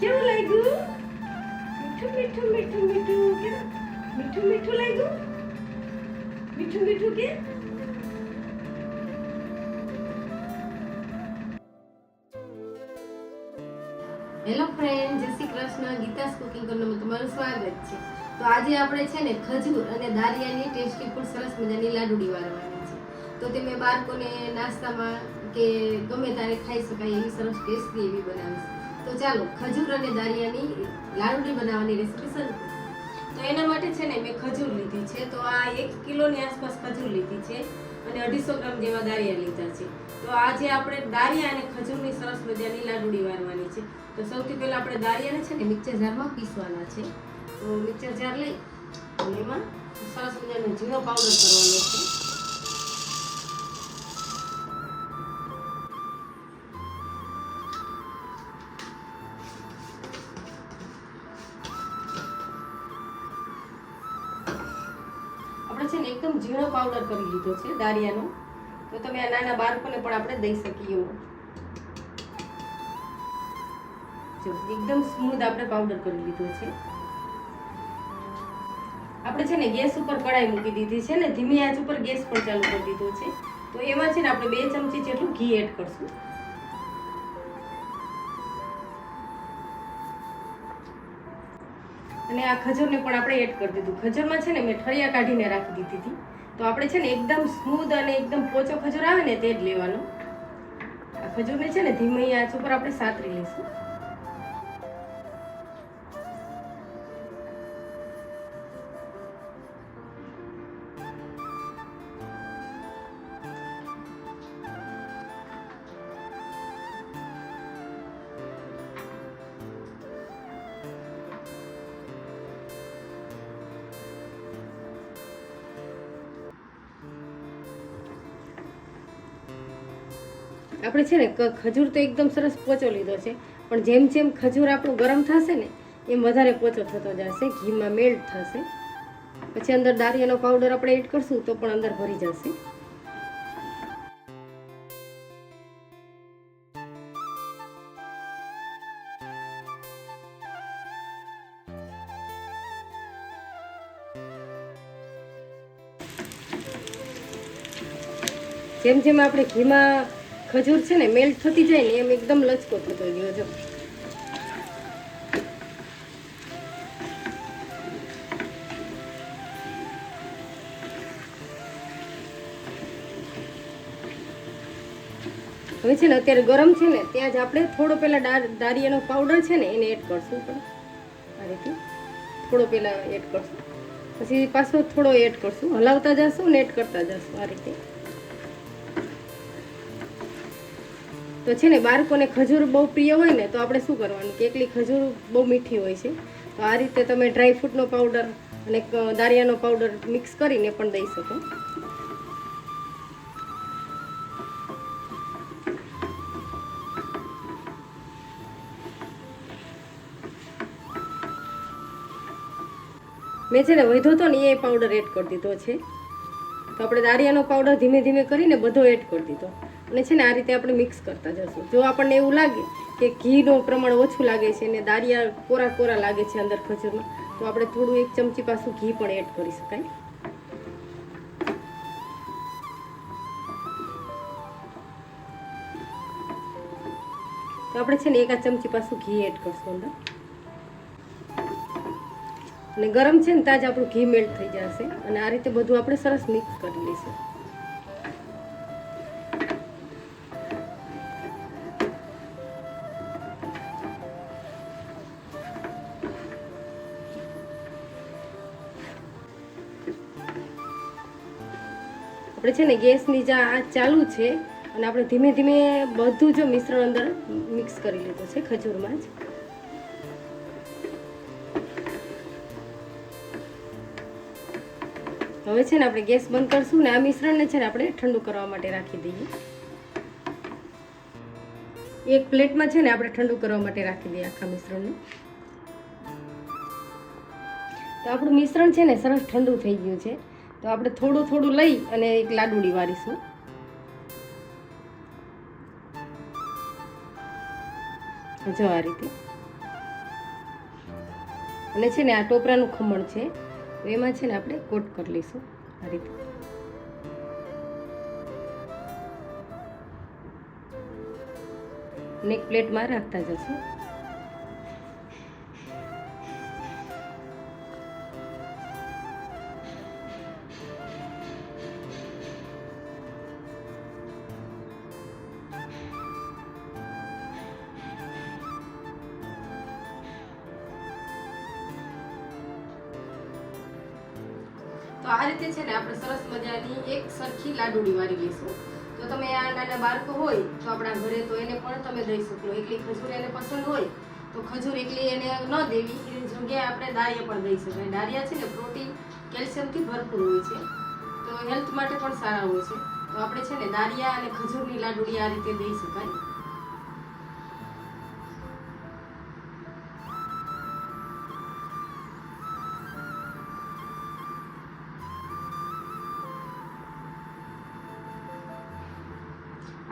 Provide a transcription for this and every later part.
কেমন লাগু মিঠু মিঠু মিঠু মিঠু মিঠু মিঠু লাগু মিঠু মিঠু কে હેલો ફ્રેન્ડ, જય શ્રી કૃષ્ણ. ગીતાસ કુકિંગ કોર્નરમાં તમારું સ્વાગત છે. તો આજે આપણે છે ને ખજૂર અને દારિયાની ટેસ્ટી ફૂડ સરસ મજાની લાડુડી વાળવાની છે. તો તે મેં બાળકોને નાસ્તામાં કે ગમે ત્યારે ખાઈ શકાય એવી સરસ ટેસ્ટી એવી બનાવીશ. તો ચાલો, ખજૂર અને દારિયાની લાડુડી બનાવવાની રેસીપી શરૂ તો એના માટે છે ને મેં ખજૂર લીધી છે. તો આ એક કિલોની આસપાસ ખજૂર લીધી છે. અને અઢીસો ગ્રામ જેવા દારિયા લીધા છે. તો આજે આપણે દારિયા અને ખજૂરની સરસ મજાની લાડુડી વારવાની છે. તો સૌથી પહેલાં આપણે દારિયાને છે ને મિક્સર જારમાં પીસવાના છે. તો મિક્સર જાર લઈ અને એમાં સરસ મજાનો ઝીણો પાવડર કરવાનો છે. એકદમ ઝીણો પાવડર કરી લીધો છે દાળિયાનો. તો તમે આ નાના બાળકોને પણ આપણે દઈ શકીએ. એકદમ સ્મૂથ આપણે પાવડર કરી લીધો છે. આપણે છે ને ગેસ ઉપર કડાઈ મૂકી દીધી છે ને ધીમી આંચ ઉપર ગેસ પણ ચાલુ કરી દીધો છે. તો એમાં છે ને આપણે બે ચમચી જેટલું ઘી એડ કરશું. અને આ ખજૂરને પણ આપણે એડ કરી દીધું. ખજૂરમાં છે ને મેં ઠળિયા કાઢીને રાખી દીધી હતી. તો આપણે છે ને એકદમ સ્મૂધ અને એકદમ પોચો ખજૂર આવે ને તે જ લેવાનો. આ ખજૂરને છે ને ધીમી આંચ ઉપર આપણે સાતરી લઈશું. આપણે છે ને ખજૂર તો એકદમ સરસ પોચો લીધો છે. પણ જેમ જેમ ખજૂર આપણું ગરમ થશે ને, એમ વધારે પોચો થતો જશે, ઘીમાં મેલ્ટ થશે. પછી અંદર દારિયાનો પાવડર આપણે એડ કરશું તો પણ અંદર ભરી જશે. જેમ જેમ આપણે ઘીમાં ખજૂર છે ને મેલ્ટ થતી જાય ને, એમ એકદમ લચકો થતો ગયો જો હવે છે ને, અત્યારે ગરમ છે ને, ત્યાં જ આપણે થોડો ડા- દારિયાનો પાવડર છે ને, એને એડ કરશું પણ. આ રીતે. થોડો પેલા એડ કરશું. પછી પાછો થોડો એડ કરશું. હલાવતા જશું ને એડ કરતા જશું, આ રીતે. તો છે ને બાળકોને ખજૂર બહુ પ્રિય હોય ને, તો આપણે શું કરવાનું? કે એકલી ખજૂર બહુ મીઠી હોય છે. તો આ રીતે તમે ડ્રાય ફ્રૂટનો પાવડર અને દારિયાનો પાવડર મિક્સ કરીને પણ દઈ શકો. મેં છે ને વધ્યો હતો ને એ પાવડર એડ કરી દીધો છે. તો આપણે દારિયાનો પાવડર ધીમે ધીમે કરીને બધો એડ કરી દીધો. અને છે ને આ રીતે આપણે મિક્સ કરતા જશું. જો આપણને એવું લાગે કે ઘીનું પ્રમાણ ઓછું લાગે છે અને દારિયા કોરા કોરા લાગે છે અંદર ખજૂરમાં, તો આપણે થોડું એક ચમચી પાછું ઘી પણ એડ કરી શકાય. તો આપણે છે ને એક ચમચી પાછું ઘી એડ કરશું અંદર. અને ગરમ છે ને તાજ આપણું ઘી મેલ્ટ થઈ જશે. અને આ રીતે બધું આપણે સરસ મિક્સ કરી લઈશું. આપણે છે ને ગેસની જે આ ચાલુ છે અને આપણે ધીમે ધીમે બધું જ મિશ્રણ અંદર મિક્સ કરી લીધું છે ખજૂરમાં જ. હવે છે ને આપણે ગેસ બંધ કરશું ને આ મિશ્રણને છે ને આપણે ઠંડુ કરવા માટે રાખી દઈએ. એક પ્લેટમાં છે ને આપણે ઠંડુ કરવા માટે રાખી દઈએ આખા મિશ્રણને. તો આપણું મિશ્રણ છે ને સરસ ઠંડુ થઈ ગયું છે. તો આપણે થોડું થોડું લઈ અને એક લાડુડી વારીશું. જો આ રીતે. અને છે ને આ ટોપરાનું ખમણ છે એમાં છે ને આપણે કોટ કરી લઈશું આ રીતે. અને એક પ્લેટમાં રાખતા જશું. તો આ રીતે છે ને આપણે સરસ મજાની એક સરખી લાડુડી વાળી લઈશું. તો તમે આ નાના બાળકો હોય તો આપણા ઘરે તો એને પણ તમે દઈ શકો. એકલી ખજૂર એને પસંદ હોય, તો ખજૂર એકલી એને ન દેવી. એની જગ્યાએ આપણે દાળિયા પણ દઈ શકાય. દાળિયા છે ને પ્રોટીન, કેલ્શિયમથી ભરપૂર હોય છે. તો હેલ્થ માટે પણ સારા હોય છે. તો આપણે છે ને દાળિયા અને ખજૂરની લાડુડી આ રીતે દઈ શકાય.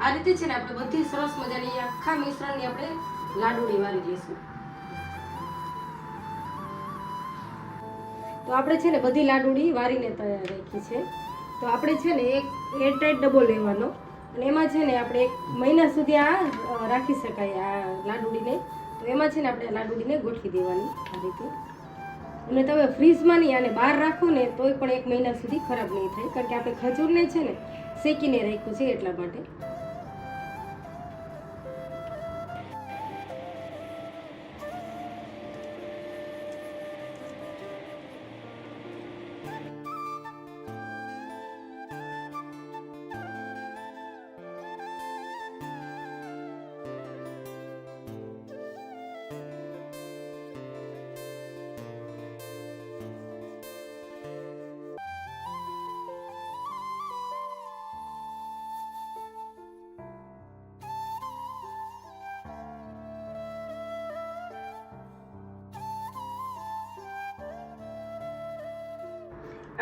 આ રીતે છે ને આપણે બધી સરસ મજાની આખા મિશ્રણની આપણે લાડુડી વાળી લઈશું. તો આપણે છે ને બધી લાડુડી વારીને તૈયાર રાખી છે. તો આપણે છે ને એક એરટાઈટ ડબ્બો લેવાનો. અને એમાં છે ને આપણે એક મહિના સુધી આ રાખી શકાય આ લાડુડીને. તો એમાં છે ને આપણે લાડુડીને ગોઠવી દેવાની આ રીતે. અને તમે ફ્રીજમાં નહીં આને બહાર રાખો ને તોય પણ એક મહિના સુધી ખરાબ નહીં થાય. કારણ કે આપણે ખજૂરને છે ને શેકીને રાખ્યું છે એટલા માટે.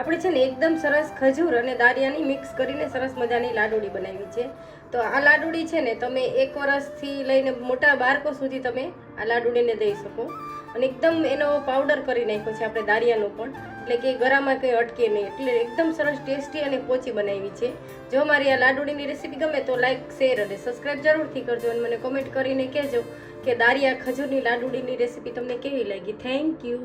આપણે છે ને એકદમ સરસ ખજૂર અને દારિયાની મિક્સ કરીને સરસ મજાની લાડુડી બનાવી છે. તો આ લાડુડી છે ને તમે એક વરસથી લઈને મોટા બાળકો સુધી તમે આ લાડુડીને દઈ શકો. અને એકદમ એનો પાવડર કરી નાખ્યો છે આપણે દારિયાનો પણ. એટલે કે ગરામાં કંઈ અટકે નહીં. એટલે એકદમ સરસ ટેસ્ટી અને પોચી બનાવી છે. જો મારી આ લાડુડીની રેસીપી ગમે તો લાઈક શેર અને સબસ્ક્રાઈબ જરૂરથી કરજો અને મને કોમેન્ટ કરીને કહેજો કે દારિયા ખજૂરની લાડુડીની રેસીપી તમને કેવી લાગી. Thank you